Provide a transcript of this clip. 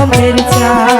রবের চা